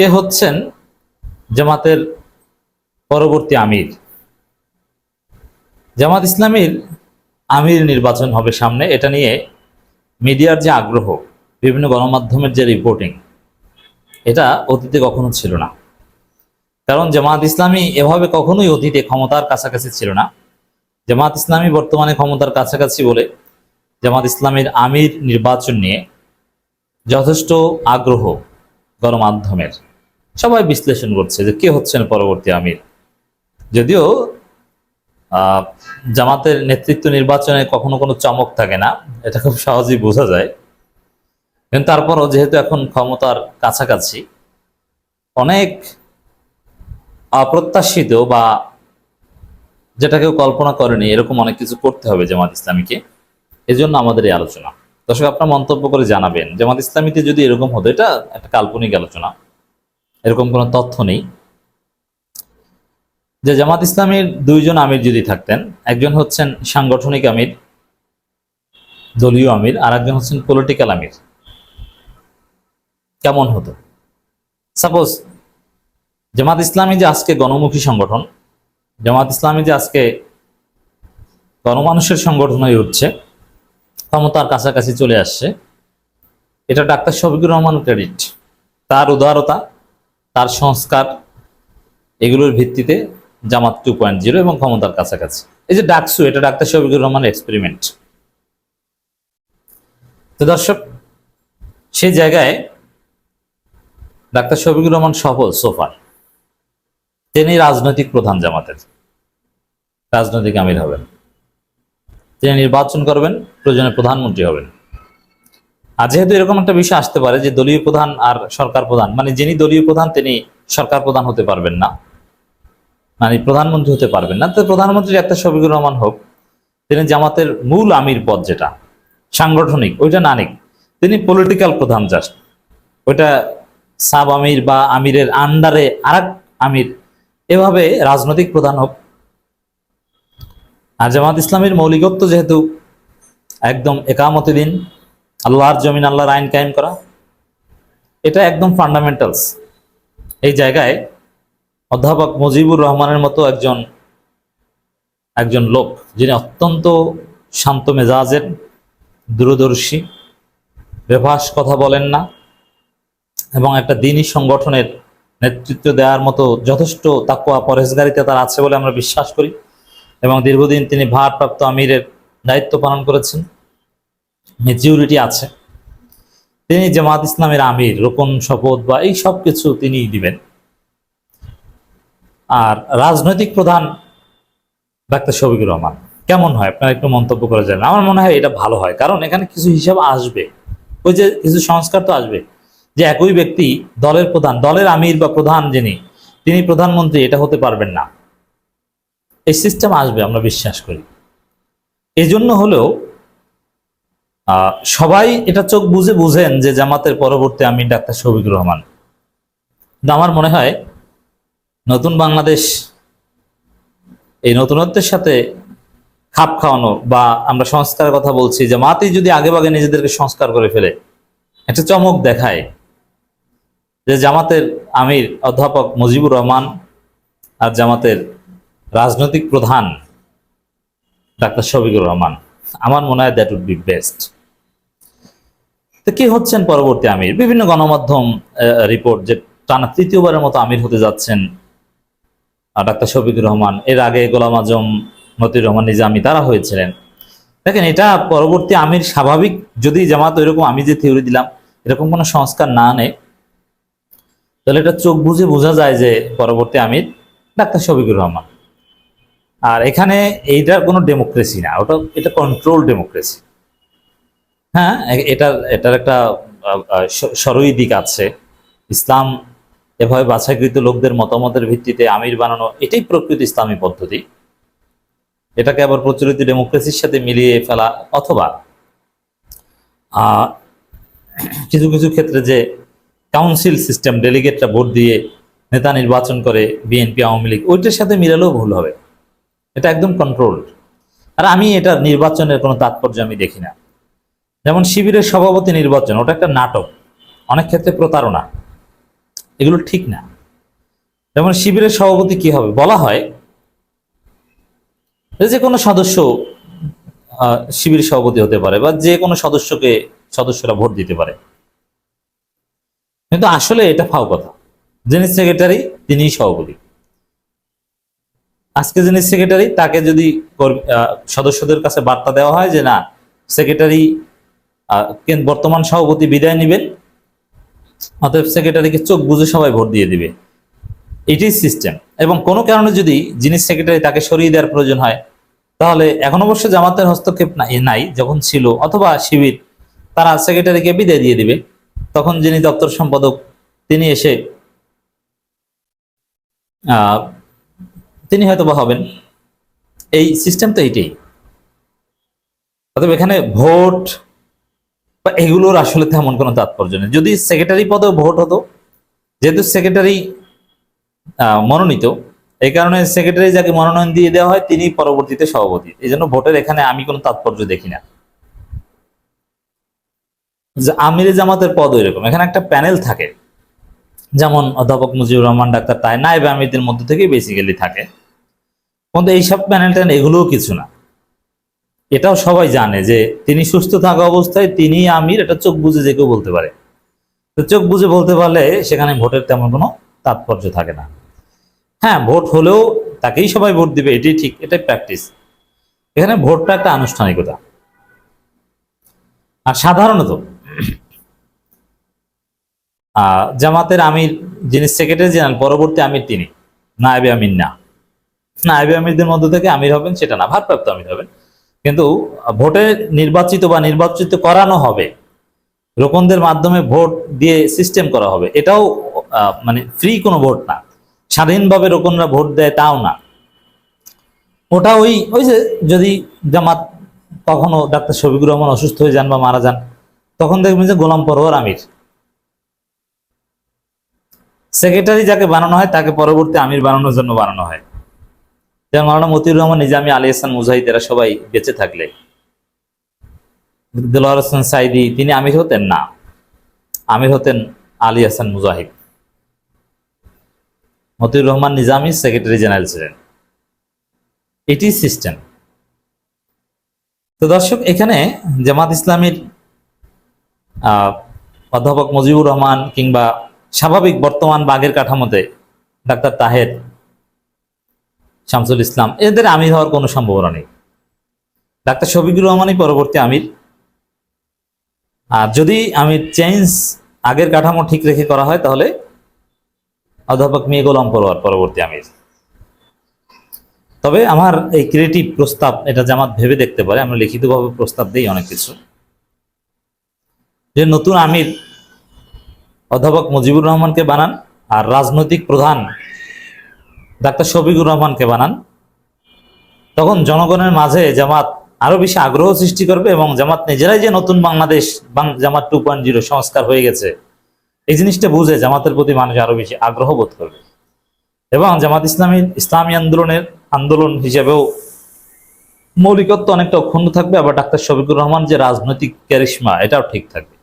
কে হচ্ছেন জামাতের পরবর্তী আমির? জামাত ইসলামীর আমির নির্বাচন হবে সামনে, এটা নিয়ে মিডিয়ার যে আগ্রহ, বিভিন্ন গণমাধ্যমের যে রিপোর্টিং এটা অতীতে কখনো ছিল না। কারণ জামাত ইসলামী এভাবে কখনোই অতীতে ক্ষমতার কাছাকাছি ছিল না। জামাত ইসলামী বর্তমানে ক্ষমতার কাছাকাছি বলে জামাত ইসলামের আমির নির্বাচন নিয়ে যথেষ্ট আগ্রহ গণমাধ্যমের। সবাই বিশ্লেষণ করছে যে কে হচ্ছেন পরবর্তী আমির। যদিও জামাতের নেতৃত্ব নির্বাচনে কখনো কোনো চমক থাকে না, এটা খুব সহজেই বোঝা যায়। কিন্তু তারপরও যেহেতু এখন ক্ষমতার কাছাকাছি, অনেক অপ্রত্যাশিত বা যেটা কেউ কল্পনা করেনি, এরকম অনেক কিছু করতে হবে জামাত ইসলামীকে। এজন্য আমাদের এই আলোচনা। দর্শক, আপনার মন্তব্য করে জানাবেন, জামাত ইসলামীতে যদি এরকম হতো, এটা একটা কাল্পনিক আলোচনা। এরকম কোনো তথ্য নেই। যে জামাত ইসলামের দুইজন আমির যদি থাকতেন, একজন হচ্ছেন সাংগঠনিক আমির, দলীয় আমির, আর একজন হচ্ছেন পলিটিক্যাল আমির। কেমন হতো? সাপোজ জামাত ইসলামী যে আজকে গণমুখী সংগঠন, জামাত ইসলামী যে আজকে গণমানুষের সংগঠন হয়ে উঠছে, ক্ষমতার কাছাকাছি চলে আসছে, এটা ডাক্তার শফিকুর রহমান ক্রেডিট তার উদারতা তার সংস্কার এগুলোর ভিত্তিতে জামাত টু পয়েন্ট জিরো এবং ক্ষমতার কাছাকাছি। এই যে ডাকসু, এটা ডাক্তার শফিকুর রহমান এক্সপেরিমেন্ট তো দর্শক সে জায়গায় ডাক্তার শফিকুর রহমান সফল সোফার তিনি রাজনৈতিক প্রধান জামাতের। রাজনৈতিক আমির হবেন। তিনি নির্বাচন করবেন, প্রয়োজনে প্রধানমন্ত্রী হবেন। আর যেহেতু এরকম একটা বিষয় আসতে পারে যে দলীয় প্রধান আর সরকার প্রধান মানে যিনি দলীয় প্রধান, তিনি সরকার প্রধান হতে পারবেন না। মানে প্রধানমন্ত্রী হতে পারবেন না। তো প্রধানমন্ত্রী একটা শফিকুর রহমান হোক, তিনি জামাতের মূল আমির পদ যেটা, সাংগঠনিক, ওইটা না নিক, তিনি পলিটিক্যাল প্রধান জাস্ট ওইটা সাব আমির বা আমিরের আন্ডারে আরেক আমির, এভাবে রাজনৈতিক প্রধান হোক। আর জামাত ইসলামের মৌলিকত্ব যেহেতু একদম একামতি দিন আল্লাহর জমিন, আল্লাহর আইন কায়েম করা। এটা একদম ফান্ডামেন্টালস এই জায়গায় অধ্যাপক মুজিবুর রহমানের মতো একজন একজন লোক, যিনি অত্যন্ত শান্ত মেজাজের দূরদর্শী বেভাস কথা বলেন না, এবং একটা দিনই সংগঠনের নেতৃত্ব দেওয়ার মতো যথেষ্ট তাকুয়া পরেশগারিতা তার আছে বলে আমরা বিশ্বাস করি, এবং দীর্ঘদিন তিনি ভারপ্রাপ্ত আমিরের দায়িত্ব পালন করেছেন। মেচিউরিটি আছে। তিনি জামাত ইসলামের আমির রোপণ শপথ বা এই সব কিছু তিনিই দিবেন। আর রাজনৈতিক প্রধান ডাক্তার শফিকুর রহমান, কেমন হয়? আপনারা একটু মন্তব্য করে যান আমার মনে হয় এটা ভালো হয়, কারণ এখানে কিছু হিসাব আসবে। ওই যে কিছু সংস্কার তো আসবে যে একই ব্যক্তি দলের প্রধান, দলের আমির বা প্রধান যিনি, তিনি প্রধানমন্ত্রী, এটা হতে পারবেন না। এই সিস্টেম আসবে, আমরা বিশ্বাস করি। এজন্য হলেও সবাই এটা চোখ বুঝে বুঝেন যে জামাতের পরবর্তী আমির ডাক্তার শফিকুর রহমান। আমার মনে হয় নতুন বাংলাদেশ এই নতুনত্বের সাথে খাপ খাওয়ানো বা আমরা সংস্কারের কথা বলছি, জামাতই যদি আগে ভাগে নিজেদেরকে সংস্কার করে ফেলে, একটা চমক দেখায় যে জামাতের আমির অধ্যাপক মুজিবুর রহমান আর জামাতের রাজনৈতিক প্রধান ডাক্তার শফিকুর রহমান। আমার মনে হয় দ্যাট উড বি বেস্ট তো কি হচ্ছেন পরবর্তী আমির? বিভিন্ন গণমাধ্যম রিপোর্ট যে টানা তৃতীয়বারের মতো আমির হতে যাচ্ছেন ডাক্তার শফিকুর রহমান। এর আগে গোলাম আজম, মতিউর রহমান, নিজামি, তারা হয়েছিলেন। দেখেন, এটা পরবর্তী আমির স্বাভাবিক, যদি জামাত এরকম আমি যে থিওরি দিলাম, এরকম কোনো সংস্কার না নেয় তাহলে এটা চোখ বুঝে বোঝা যায় যে পরবর্তী আমির ডাক্তার শফিকুর রহমান। আর এখানে এইটার কোনো ডেমোক্রেসি না, ওটা, এটা কন্ট্রোল ডেমোক্রেসি হ্যাঁ এটার এটার একটা সরই দিক আছে। ইসলাম এভাবে বাছাইকৃত লোকদের মতামতের ভিত্তিতে আমির বানানো, এটাই প্রকৃত ইসলামী পদ্ধতি। এটাকে আবার প্রচলিত ডেমোক্রেসির সাথে মিলিয়ে ফেলা অথবা কিছু কিছু ক্ষেত্রে যে কাউন্সিল সিস্টেম, ডেলিগেটরা ভোট দিয়ে নেতা নির্বাচন করে বিএনপি, আওয়ামী লীগ, ওইটার সাথে মিলালেও ভুল হবে। এটা একদম কন্ট্রোলড আর আমি এটা নির্বাচনের কোনো তাৎপর্য আমি দেখি না। যেমন শিবিরের সভাপতি নির্বাচন, ওটা একটা নাটক। অনেক ক্ষেত্রে প্রতারণা। এগুলো ঠিক না। যেমন শিবিরের সভাপতি কি হবে? বলা হয় যে কোনো সদস্য শিবির সভাপতি হতে পারে বা যে কোনো সদস্যকে সদস্যরা ভোট দিতে পারে। কিন্তু আসলে এটা ফাও কথা। যিনি সেক্রেটারি, তিনিই সভাপতি। আজকে যিনি সেক্রেটারি, তাকে যদি সদস্যদের কাছে বার্তা দেওয়া হয় যে না, সেক্রেটারি বর্তমান সভাপতি বিদায় নেবেন? অতএব সেক্রেটারিকে চোখ বুঝে সবাই ভোট দিয়ে দিবে। এটাই সিস্টেম এবং কোনো কারণে যদি যিনি সেক্রেটারি তাকে সরিয়ে দেওয়ার প্রয়োজন হয়, তাহলে এখন অবশ্য জামাতের হস্তক্ষেপ নাই যখন ছিল, অথবা শিবির, তারা সেক্রেটারিকে বিদায় দিয়ে দিবে। তখন যিনি দপ্তর সম্পাদক, তিনি এসে তিনি হয়তো বা হবেন। এই সিস্টেম তো এইটাই অতএব এখানে ভোট বা এগুলোর আসলে তেমন কোনো তাৎপর্য নেই। যদি সেক্রেটারি পদেও ভোট হতো, যেহেতু সেক্রেটারি মনোনীত, এই কারণে সেক্রেটারি যাকে মনোনয়ন দিয়ে দেওয়া হয়, তিনি পরবর্তীতে সভাপতি। এই জন্য ভোটের এখানে আমি কোনো তাৎপর্য দেখি না। আমিরে জামাতের পদ এরকম। এখানে একটা প্যানেল থাকে। যেমন অধ্যাপক মুজিবুর রহমান, ডাক্তার তাই নাইব আমিরদের মধ্যে থেকে বেসিক্যালি থাকে। কিন্তু এইসব প্যানেল ট্যানেল এগুলোও কিছু না। এটাও সবাই জানে যে তিনি সুস্থ থাকা অবস্থায় তিনি আমির, এটা চোখ বুঝে যে কেউ বলতে পারে। তো চোখ বুঝে বলতে পারলে সেখানে ভোটের তেমন কোনো তাৎপর্য থাকে না। হ্যাঁ ভোট হলেও তাকেই সবাই ভোট দিবে, এটাই ঠিক, এটাই প্র্যাকটিস এখানে ভোটটা একটা আনুষ্ঠানিকতা। আর সাধারণত জামাতের আমির যিনি সেক্রেটারি জেনারেল পরবর্তী আমির তিনি, নায়েবে আমির না। নায়েবে আমিরদের মধ্য থেকে আমির হবেন, সেটা না, ভারপ্রাপ্ত আমির হবেন। কিন্তু ভোটে নির্বাচিত বা নির্বাচিত করানো হবে, রোকনদের মাধ্যমে ভোট দিয়ে সিস্টেম করা হবে, এটাও মানে ফ্রি কোনো ভোট না। স্বাধীনভাবে রোকনরা ভোট দেয় তাও না। ওটা ওই ওই যে যদি জামাত কখনো ডাক্তার শফিকুর রহমান অসুস্থ হয়ে যান বা মারা যান, তখন দেখবেন যে গোলাম পরোয়ার আমির। সেক্রেটারি যাকে বানানো হয়, তাকে পরবর্তী আমির বানানোর জন্য বানানো হয়। যেমন মাওলানা মতিউর রহমান নিজামী আলী হাসান মুজাহিদ, এরা সবাই বেঁচে থাকলে। দিলওয়ার হোসেন সাইদি, তিনি আমির হতেন না। আমির হতেন আলী হাসান মুজাহিদ। মতিউর রহমান নিজামী সেক্রেটারি জেনারেল ছিলেন। এটি সিস্টেম। তো দর্শক, এখানে জামাত ইসলামীর অধ্যাপক মুজিবুর রহমান কিংবা স্বাভাবিক বর্তমান বাগের কাঠামোতে ডাক্তার তাহের শামসুল ইসলাম, এদের আমির হওয়ার কোনো সম্ভাবনা নেই। ডাক্তার শফিকুর রহমানই পরবর্তী আমির। আর যদি আমির চেঞ্জ আগের কাঠামো ঠিক রেখে করা হয়, তাহলে অধ্যাপক মিয়া গোলাম পরোয়ার পরবর্তী আমির। তবে আমার এই ক্রিয়েটিভ প্রস্তাব, এটা জামাত ভেবে দেখতে পারে, আমরা লিখিতভাবে প্রস্তাব দিই অনেক কিছু। যে নতুন আমির অধ্যাপক মুজিবুর রহমানকে বানান আর রাজনৈতিক প্রধান ডাক্তার শফিকুর রহমানকে বানান। তখন জনগণের মাঝে জামাত আরও বেশি আগ্রহ সৃষ্টি করবে এবং জামাত নিজেরাই যে নতুন Bangladesh Jamaat two point zero সংস্কার হয়ে গেছে, এই জিনিসটা বুঝে জামাতের প্রতি মানুষ আরও বেশি আগ্রহ বোধ করবে। এবং জামাত ইসলামী ইসলামী আন্দোলনের আন্দোলন হিসেবেও মৌলিকত্ব অনেকটা অক্ষুণ্ণ থাকবে, আবার ডাক্তার শফিকুর রহমান যে রাজনৈতিক ক্যারিশমা এটাও ঠিক থাকবে।